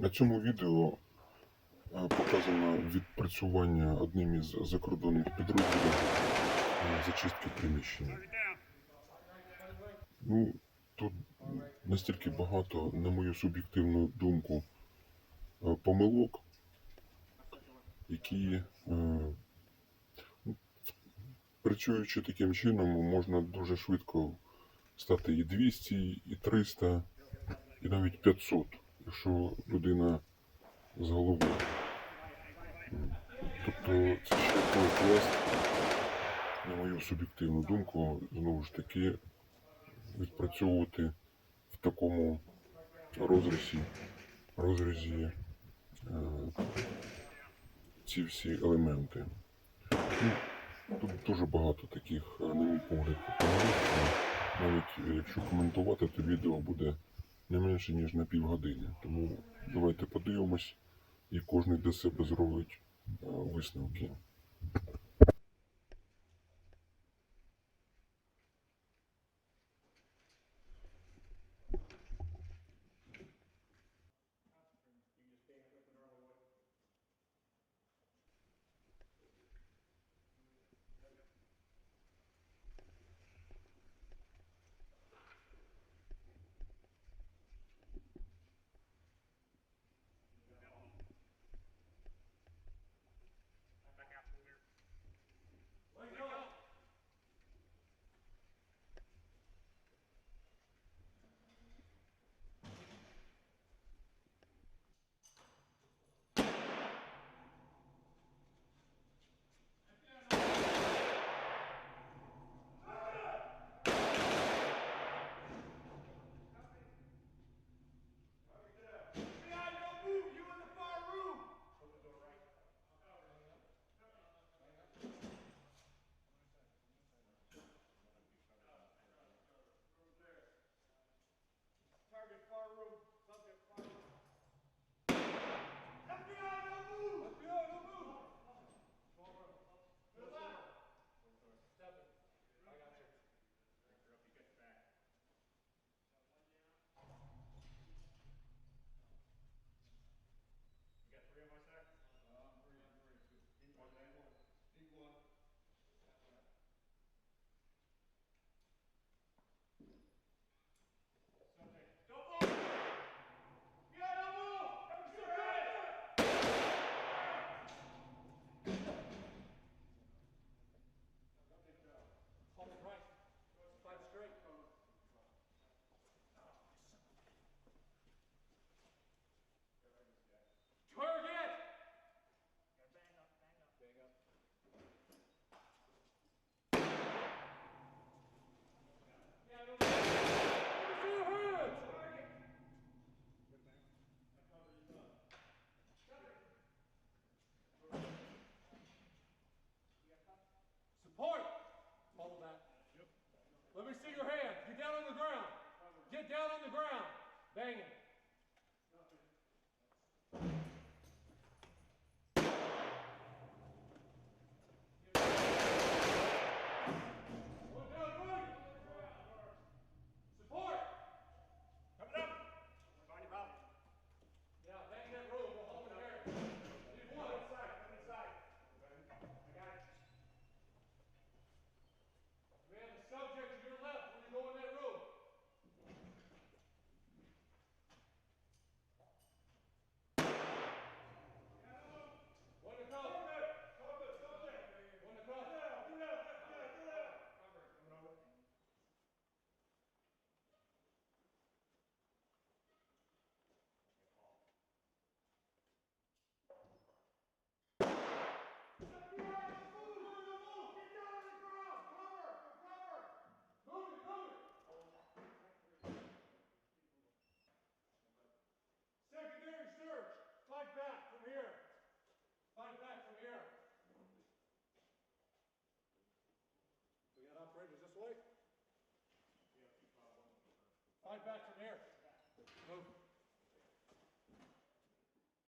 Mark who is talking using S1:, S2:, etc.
S1: На цьому відео е, показано відпрацювання одним із закордонних підрозділів е, зачистки приміщення. Ну, тут настільки багато, на мою суб'єктивну думку, е, помилок, які, ну, працюючи таким чином, можна дуже швидко стати і 200, і 300, і навіть 500, якщо людина з головою. Тобто це ще той квест, на мою суб'єктивну думку, знову ж таки, відпрацьовувати в такому розрізі, розрізі е, ці всі елементи. Ну, тут дуже багато таких, на мій погляд, Навіть е, якщо коментувати, то відео буде не менше, ніж на півгодини. Тому давайте подивимось і кожен для себе зробить е, висновки.
S2: Venha! play. All right, back from there. Move.